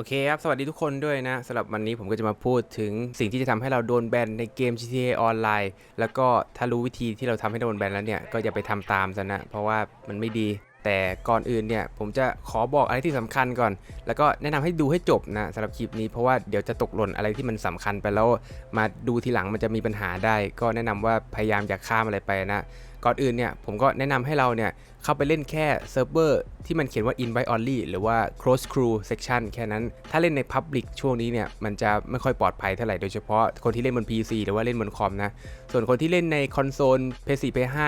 โอเคครับ สวัสดีทุกคนด้วยนะสำหรับวันนี้ผมก็จะมาพูดถึงสิ่งที่จะทำให้เราโดนแบนในเกม GTA ออนไลน์ แล้วก็ถ้ารู้วิธีที่เราทำให้โดนแบนแล้วเนี่ย ก็อย่าไปทำตามซะนะ เพราะว่ามันไม่ดี แต่ก่อนอื่นเนี่ย ผมจะขอบอกอะไรที่สำคัญก่อน แล้วก็แนะนำให้ดูให้จบนะสำหรับคลิปนี้เพราะว่าเดี๋ยวจะตกหล่นอะไรที่มันสำคัญไปแล้วมาดูทีหลังมันจะมีปัญหาได้ ก็แนะนำว่าพยายามอย่าข้ามอะไรไปนะ ก่อนอื่นเนี่ยผมก็แนะนำให้เราเนี่ยเข้าไปเล่นแค่เซิร์ฟเวอร์ที่มันเขียนว่า invite only หรือว่า close crew section แค่นั้น ถ้าเล่นใน public ช่วงนี้เนี่ยมันจะไม่ค่อยปลอดภัยเท่าไหร่โดยเฉพาะคนที่เล่นบน PC หรือว่าเล่นบนคอมนะ ส่วนคนที่เล่นในคอนโซล PS4 PS5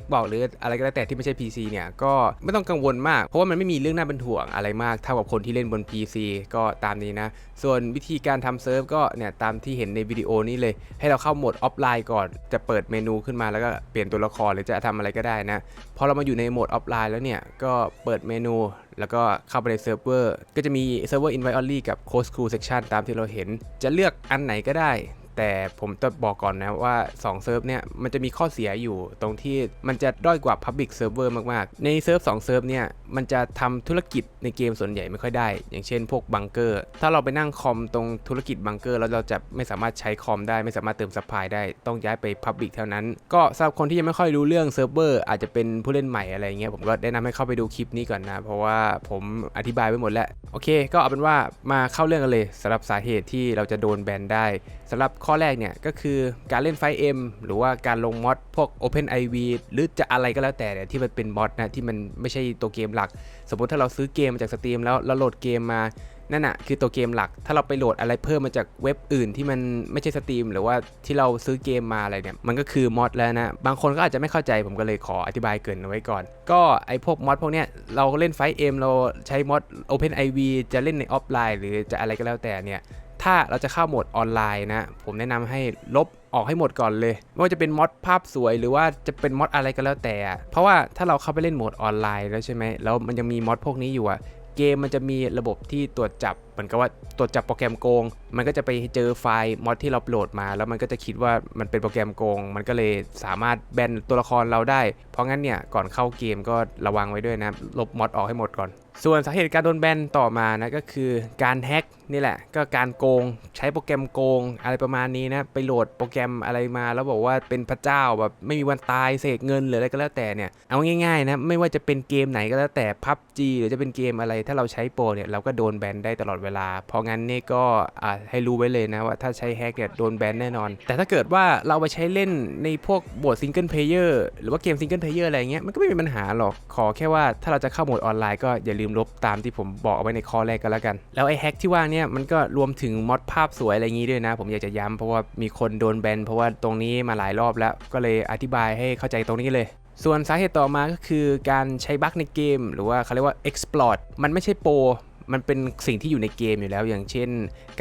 Xbox หรืออะไรก็แล้วแต่ที่ไม่ใช่ PC เนี่ยก็ไม่ต้องกังวลมาก เพราะว่ามันไม่มีเรื่องน่าเป็นห่วงอะไรมากเท่ากับคนที่เล่นบน PC ก็ตามนี้นะ ส่วนวิธีการทำเซิร์ฟก็เนี่ยตามที่เห็นในวิดีโอนี้เลย ให้เราเข้าโหมดออฟไลน์ก่อนจะเปิดเมนูขึ้นมาแล้วก็เปลี่ยนตัวละครหรือจะทำอะไรก็ได้นะ พอเรามาอยู่ในโหมดออฟไลน์แล้วเนี่ย ก็เปิดเมนู แล้วก็เข้าไปในเซิร์ฟเวอร์ ก็จะมีเซิร์ฟเวอร์ invite only กับ close crew section ตามที่เราเห็น จะเลือกอันไหนก็ได้ แต่ผมจะบอกก่อนนะว่า2เซิร์ฟเนี่ยมันจะมีข้อเสียอยู่ตรงที่มันจะด้อยกว่า Public Server มากๆ ในเซิร์ฟ2เซิร์ฟเนี่ยมันจะทำธุรกิจในเกมส่วนใหญ่ไม่ค่อยได้ อย่างเช่นพวกบังเกอร์ ถ้าเราไปนั่งคอมตรงธุรกิจบังเกอร์ แล้วเราจะไม่สามารถใช้คอมได้ไม่สามารถเติมซัพพลายได้ต้องย้ายไป Public เท่านั้น ก็สำหรับคนที่ยังไม่ค่อยรู้เรื่องเซิร์ฟเวอร์อาจจะเป็นผู้เล่นใหม่อะไรเงี้ยผมก็แนะนำให้เข้าไปดูคลิปนี้ก่อนนะ เพราะว่าผมอธิบายไว้หมดแล้วโอเค ก็เอาเป็นว่ามาเข้าเรื่องกันเลยสำหรับสาเหตุที่เราจะโดนแบนได้สำหรับข้อแรกเนี่ยก็คือการเล่นไฟเอ็มหรือว่าการลงมอดพวก Open IV หรือจะอะไรก็แล้วแต่เนี่ยที่มันเป็นมอดนะที่มันไม่ใช่ตัวเกมหลัก สมมติถ้าเราซื้อเกมมาจากสตรีมแล้วเราโหลดเกมมานั่นน่ะคือตัวเกมหลัก ถ้าเราไปโหลดอะไรเพิ่มมาจากเว็บอื่นที่มันไม่ใช่สตรีมหรือว่าที่เราซื้อเกมมาอะไรเนี่ย มันก็คือมอดแล้วนะ บางคนก็อาจจะไม่เข้าใจผมก็เลยขออธิบายเกินเอาไว้ก่อน ก็ไอพวกมอดพวกเนี้ยเราเล่นไฟเอ็มเราใช้มอด Open IV จะเล่นในออฟไลน์ หรือจะอะไรก็แล้วแต่เนี่ย ถ้าเราจะเข้าโหมดออนไลน์นะ ผมแนะนำให้ลบออกให้หมดก่อนเลย ไม่ว่าจะเป็นมอดภาพสวยหรือว่าจะเป็นมอดอะไรก็แล้วแต่ เพราะว่าถ้าเราเข้าไปเล่นโหมดออนไลน์แล้วใช่ไหมแล้วมันยังมีมอดพวกนี้อยู่อะเกมมันจะมีระบบที่ตรวจจับเหมือนกับว่าตรวจจับโปรแกรมโกง มันก็จะไปเจอไฟล์มอดที่เราโหลดมา แล้วมันก็จะคิดว่ามันเป็นโปรแกรมโกง มันก็เลยสามารถแบนตัวละครเราได้ เพราะงั้นเนี่ยก่อนเข้าเกมก็ระวังไว้ด้วยนะลบมอดออกให้หมดก่อน ส่วนสาเหตุการโดนแบนต่อมานะก็คือการแฮ็กนี่แหละ ก็การโกงใช้โปรแกรมโกง อะไรประมาณนี้นะไปโหลดโปรแกรมอะไรมาแล้วบอกว่าเป็นพระเจ้าแบบไม่มีวันตายเสกเงินหรืออะไรก็แล้วแต่เนี่ยเอาง่ายๆนะไม่ว่าจะเป็นเกมไหนก็แล้วแต่พับจีหรือจะเป็นเกมอะไรถ้าเราใช้โปรเนี่ยเราก็โดนแบนได้ตลอดเวลา เพราะงั้นนี่ก็ให้รู้ไว้เลยนะว่าถ้าใช้แฮกเนี่ยโดนแบนแน่นอน แต่ถ้าเกิดว่าเราไปใช้เล่นในพวกโหมดซิงเกิลเพลเยอร์หรือว่าเกมซิงเกิลเพลเยอร์อะไรเงี้ยมันก็ไม่มีปัญหาหรอกขอแค่ว่าถ้าเราจะเข้าโหมดออนไลน์ก็อย่าลืมลบตามที่ผมบอกเอาไว้ในข้อแรกก็แล้วกัน แล้วไอ้แฮกที่ว่าเนี่ยมันก็รวมถึงมอดภาพสวยอะไรงี้ด้วยนะ ผมอยากจะย้ำเพราะว่ามีคนโดนแบนเพราะว่าตรงนี้มาหลายรอบแล้ว ก็เลยอธิบายให้เข้าใจตรงนี้เลยส่วนสาเหตุต่อมาก็คือการใช้บั๊กในเกม หรือว่าเขาเรียกว่า exploit มันไม่ใช่โปร มันเป็นสิ่งที่อยู่ในเกมอยู่แล้ว อย่างเช่น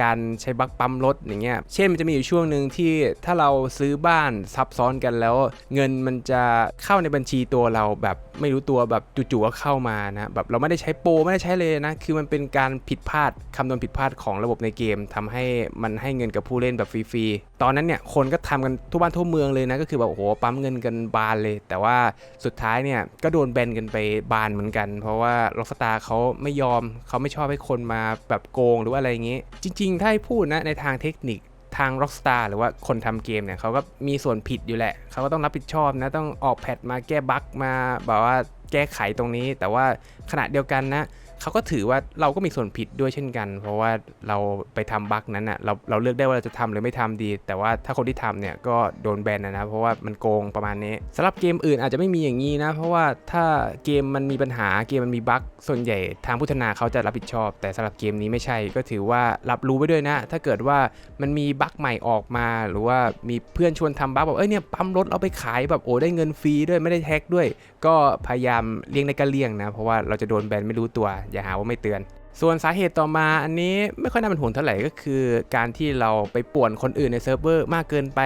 การใช้บั๊กปั๊มรถอย่างเงี้ย เช่นมันจะมีอยู่ช่วงหนึ่งที่ถ้าเราซื้อบ้านซับซ้อนกันแล้ว เงินมันจะเข้าในบัญชีตัวเราแบบไม่รู้ตัวแบบจู่ๆก็เข้ามานะแบบเราไม่ได้ใช้โปรไม่ได้ใช้เลยนะ คือมันเป็นการผิดพลาดคำนวณผิดพลาดของระบบในเกมทำให้มันให้เงินกับผู้เล่นแบบฟรีๆตอนนั้นเนี่ยคนก็ทำกันทั่วบ้านทั่วเมืองเลยนะก็คือแบบโอ้โหปั๊มเงินกันบานเลย แต่ว่าสุดท้ายเนี่ยก็โดนแบนกันไปบานเหมือนกัน เพราะว่าล็อกสตาร์เขาไม่ยอมเขาไม่ชอบให้คนมาแบบโกงหรืออะไรอย่างงี้ จริง ๆ ถ้าให้พูดนะในทางเทคนิคทาง Rockstar หรือว่าคนทำเกมเนี่ยเขาก็มีส่วนผิดอยู่แหละ เขาก็ต้องรับผิดชอบนะ ต้องออกแพทมาแก้บั๊กมาแบบว่าแก้ไขตรงนี้ แต่ว่าขณะเดียวกันนะ เขาก็ถือว่าเราก็มีส่วนผิดด้วยเช่นกัน เพราะว่าเราไปทำบั๊กนั้นอนะเราเราเลือกได้ว่าเราจะทำหรือไม่ทำดี แต่ว่าถ้าคนที่ทำเนี่ยก็โดนแบนนะนะเพราะว่ามันโกงประมาณนี้สำหรับเกมอื่นอาจจะไม่มีอย่างนี้นะ เพราะว่าถ้าเกมมันมีปัญหาเกมมันมีบั๊กส่วนใหญ่ทางผู้พัฒนาเขาจะรับผิดชอบ แต่สำหรับเกมนี้ไม่ใช่ก็ถือว่ารับรู้ไว้ด้วยนะ ถ้าเกิดว่ามันมีบั๊กใหม่ออกมา หรือว่ามีเพื่อนชวนทำบั๊กบอกเอ้ยเนี่ยปั๊มรถเอาไปขายแบบโอ้ได้เงินฟรีด้วยไม่ได้แฮกด้วย ก็พยายามเลี่ยงในการเลี่ยงนะ เพราะว่าเราจะโดนแบนไม่รู้ตัวอย่าหาว่าไม่เตือน ส่วนสาเหตุต่อมาอันนี้ไม่ค่อยน่าเป็นห่วงเท่าไหร่ก็คือ การที่เราไปป่วนคนอื่นในเซิร์ฟเวอร์มากเกินไป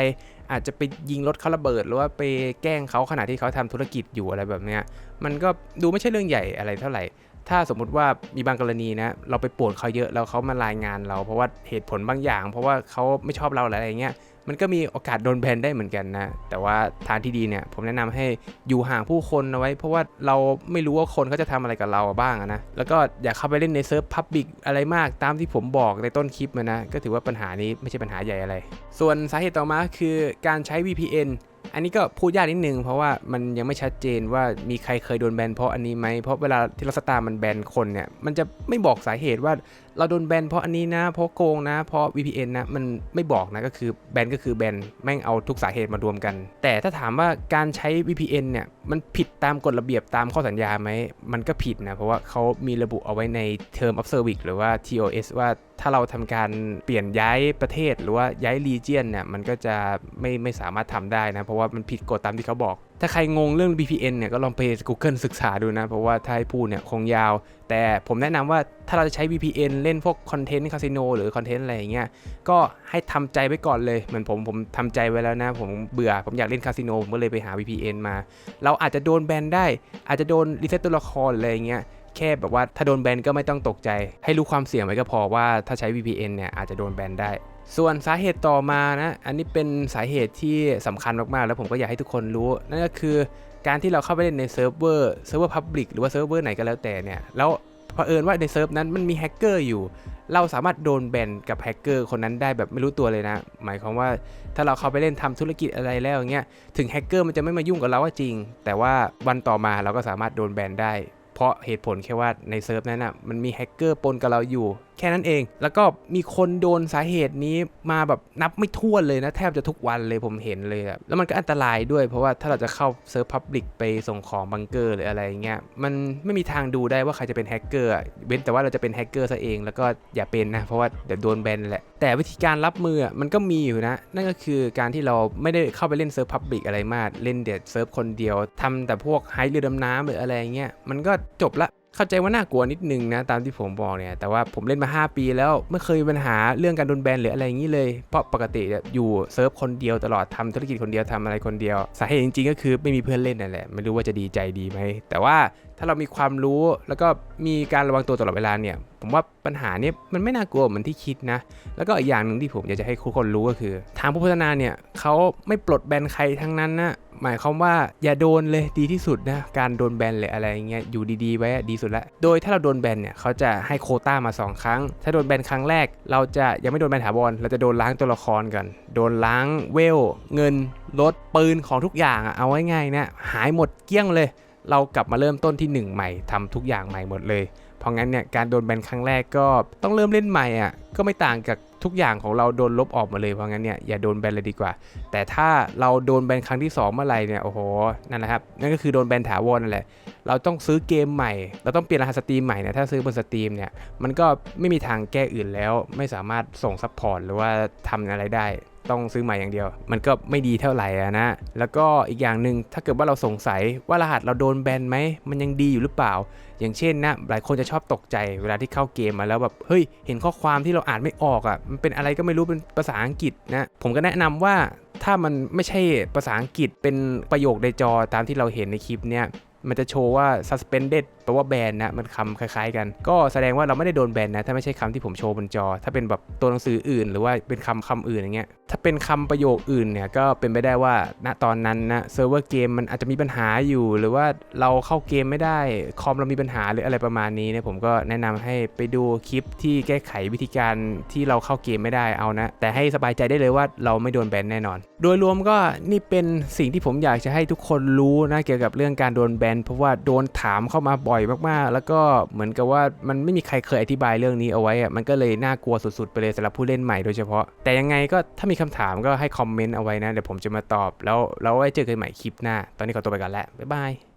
อาจจะไปยิงรถเขาระเบิด หรือว่าไปแกล้งเขาขณะที่เขาทำธุรกิจอยู่อะไรแบบเนี้ยมันก็ดูไม่ใช่เรื่องใหญ่อะไรเท่าไหร่ ถ้าสมมุติว่ามีบางกรณีนะเราไปป่วนเขาเยอะแล้วเขามารายงานเรา เพราะว่าเหตุผลบางอย่าง เพราะว่าเขาไม่ชอบเราหรืออะไรเงี้ย มันก็มีโอกาสโดนแบนได้เหมือนกันนะ แต่ว่าทางที่ดีเนี่ยผมแนะนำให้อยู่ห่างผู้คนเอาไว้ เพราะว่าเราไม่รู้ว่าคนเขาจะทำอะไรกับเราบ้างนะ แล้วก็อย่าเข้าไปเล่นในเซิร์ฟพับบิกอะไรมากตามที่ผมบอกในต้นคลิปมานะ ก็ถือว่าปัญหานี้ไม่ใช่ปัญหาใหญ่อะไร ส่วนสาเหตุต่อมาคือการใช้ VPN อันนี้ก็พูดยากนิดนึงเพราะว่ามันยังไม่ชัดเจนว่ามีใครเคยโดนแบนเพราะอันนี้ไหมเพราะเวลาที่เราสตาร์มันแบนคนเนี่ยมันจะไม่บอกสาเหตุว่า เราโดนแบนเพราะอันนี้นะ เพราะโกงนะ เพราะ VPN นะ มันไม่บอกนะ ก็คือแบนก็คือแบน แม่งเอาทุกสาเหตุมารวมกัน แต่ถ้าถามว่าการใช้ VPN เนี่ย มันผิดตามกฎระเบียบตามข้อสัญญาไหม มันก็ผิดนะ เพราะว่าเขามีระบุเอาไว้ใน Term of Service หรือว่า TOS ว่าถ้าเราทำการเปลี่ยนย้ายประเทศหรือว่าย้าย region เนี่ย มันก็จะไม่ไม่สามารถทำได้นะ เพราะว่ามันผิดกฎตามที่เขาบอก ถ้าใครงงเรื่อง VPN เนี่ยก็ลองไป Google ศึกษาดูนะ เพราะว่าถ้าให้พูดเนี่ยคงยาว แต่ผมแนะนำว่าถ้าเราจะใช้ VPN เล่นพวกคอนเทนต์คาสิโนหรือคอนเทนต์อะไรอย่างเงี้ย ก็ให้ทำใจไว้ก่อนเลย เหมือนผมผมทำใจไว้แล้วนะ ผมเบื่อผมอยากเล่นคาสิโนผมก็เลยไปหา VPN มา เราอาจจะโดนแบนได้ อาจจะโดนรีเซ็ตตัวละครอะไรอย่างเงี้ย แค่แบบว่าถ้าโดนแบนก็ไม่ต้องตกใจ ให้รู้ความเสี่ยงไว้ก็พอว่าถ้าใช้ VPN เนี่ยอาจจะโดนแบนได้ ส่วนสาเหตุต่อมานะ อันนี้เป็นสาเหตุที่สำคัญมาก ๆ แล้วผมก็อยากให้ทุกคนรู้ นั่นก็คือการที่เราเข้าไปเล่นในเซิร์ฟเวอร์เซิร์ฟเวอร์พับลิกหรือว่าเซิร์ฟเวอร์ไหนก็แล้วแต่เนี่ยแล้วเผอิญว่าในเซิร์ฟนั้นมันมีแฮกเกอร์อยู่ เราสามารถโดนแบนกับแฮกเกอร์คนนั้นได้แบบไม่รู้ตัวเลยนะ หมายความว่าถ้าเราเข้าไปเล่นทำธุรกิจอะไรแล้วอย่างเงี้ย ถึงแฮกเกอร์มันจะไม่มายุ่งกับเราว่าจริง แต่ว่าวันต่อมาเราก็สามารถโดนแบนได้ เพราะเหตุผลแค่ว่าในเซิร์ฟนั้นอะมันมีแฮกเกอร์ปนกับเราอยู่ แค่นั้นเอง แล้วก็มีคนโดนสาเหตุนี้มาแบบนับไม่ถ้วนเลยนะ แทบจะทุกวันเลยผมเห็นเลยอะแล้วมันก็อันตรายด้วย เพราะว่าถ้าเราจะเข้าเซิร์ฟพับลิกไปส่งของบังเกอร์หรืออะไรเงี้ยมันไม่มีทางดูได้ว่าใครจะเป็นแฮกเกอร์เว้นแต่ว่าเราจะเป็นแฮกเกอร์ซะเองแล้วก็อย่าเป็นนะ เพราะว่าเดี๋ยวโดนแบนแหละแต่วิธีการรับมือมันก็มีอยู่นะ นั่นก็คือการที่เราไม่ได้เข้าไปเล่นเซิร์ฟพับลิกอะไรมากเล่นเด็ดเซิร์ฟคนเดียวทำแต่พวกไฮเรือดำน้ำหรืออะไรเงี้ยมันก็จบละ เข้าใจว่าน่ากลัวนิดนึงนะตามที่ผมบอกเนี่ย แต่ว่าผมเล่นมา 5 ปีแล้วไม่เคยมีปัญหาเรื่องการโดนแบนหรืออะไรอย่างนี้เลย เพราะปกติเนี่ยอยู่เซิร์ฟคนเดียวตลอดทำธุรกิจคนเดียวทำอะไรคนเดียว สาเหตุจริงๆ ก็คือไม่มีเพื่อนเล่นนั่นแหละ ไม่รู้ว่าจะดีใจดีไหม แต่ว่าถ้าเรามีความรู้แล้วก็มีการระวังตัวตลอดเวลาเนี่ย ผมว่าปัญหานี้มันไม่น่ากลัวเหมือนที่คิดนะ แล้วก็อีกอย่างหนึ่งที่ผมอยากจะให้ทุกคนรู้ก็คือ ทางผู้พัฒนาเนี่ยเขาไม่ปลดแบนใครทั้งนั้นนะหมายความว่าอย่าโดนเลยดีที่สุดนะการโดนแบนหรืออะไรเงี้ยอยู่ดีๆไว้ดีสุดละโดยถ้าเราโดนแบนเนี่ยเขาจะให้โคต้ามา 2 ครั้ง ถ้าโดนแบนครั้งแรก เราจะยังไม่โดนแบนถาวรเราจะโดนล้างตัวละครกัน โดนล้างเวล เงินรถปืนของทุกอย่างอะเอาง่ายๆนี่ยหายหมดเกลี้ยงเลย เรากลับมาเริ่มต้นที่หนึ่งใหม่ทำทุกอย่างใหม่หมดเลย เพราะงั้นเนี่ยการโดนแบนครั้งแรกก็ต้องเริ่มเล่นใหม่อะก็ไม่ต่างกับทุกอย่างของเราโดนลบออกมาเลยเพราะงั้นเนี่ยอย่าโดนแบนเลยดีกว่า แต่ถ้าเราโดนแบนครั้งที่ 2 เมื่อไหร่เนี่ยโอ้โหนั่นแหละครับนั่นก็คือโดนแบนถาวรนั่นแหละเราต้องซื้อเกมใหม่ เราต้องเปลี่ยนรหัสสตรีมใหม่เนี่ยถ้าซื้อบนสตรีมเนี่ยมันก็ไม่มีทางแก้อื่นแล้ว ไม่สามารถส่งซัพพอร์ตหรือว่าทำอะไรได้ ต้องซื้อใหม่อย่างเดียว มันก็ไม่ดีเท่าไหร่อะนะ แล้วก็อีกอย่างหนึ่งถ้าเกิดว่าเราสงสัยว่ารหัสเราโดนแบนไหม มันยังดีอยู่หรือเปล่า อย่างเช่นนะ หลายคนจะชอบตกใจเวลาที่เข้าเกมมาแล้วแบบ เฮ้ย เห็นข้อความที่เราอ่านไม่ออกอะ่ะ มันเป็นอะไรก็ไม่รู้เป็นภาษาอังกฤษนะ ผมก็แนะนำว่าถ้ามันไม่ใช่ภาษาอังกฤษเป็นประโยคในจอตามที่เราเห็นในคลิปเนี่ยมันจะโชว์ว่า suspended แปลว่าแบนนะมันคำคล้ายๆกัน ก็แสดงว่าเราไม่ได้โดนแบนนะ ถ้าไม่ใช่คำที่ผมโชว์บนจอ ถ้าเป็นแบบตัวหนังสืออื่น หรือว่าเป็นคำคำอื่นอย่างเงี้ยถ้าเป็นคำประโยคอื่นเนี่ยก็เป็นไปได้ว่าณตอนนั้นนะเซิร์ฟเวอร์เกมมันอาจจะมีปัญหาอยู่ หรือว่าเราเข้าเกมไม่ได้คอมเรามีปัญหาหรืออะไรประมาณนี้เนี่ยผมก็แนะนำให้ไปดูคลิปที่แก้ไขวิธีการที่เราเข้าเกมไม่ได้เอานะ แต่ให้สบายใจได้เลยว่าเราไม่โดนแบนแน่นอน โดยรวมก็นี่เป็นสิ่งที่ผมอยากจะให้ทุกคนรู้นะเกี่ยวกับเรื่องการโดนแบนเพราะว่าโดนถามเข้ามาบ่อยมากๆ แล้วก็เหมือนกับว่ามันไม่มีใครเคยอธิบายเรื่องนี้เอาไว้อะมันก็เลยน่ากลัวสุดๆ ไปเลยสำหรับผู้เล่นใหม่โดยเฉพาะ แต่ยังไงก็ถ้ามีคำถามก็ให้คอมเมนต์เอาไว้นะ เดี๋ยวผมจะมาตอบ แล้วเราไว้เจอกันใหม่คลิปหน้า ตอนนี้ขอตัวไปก่อนแล้วบ๊ายบาย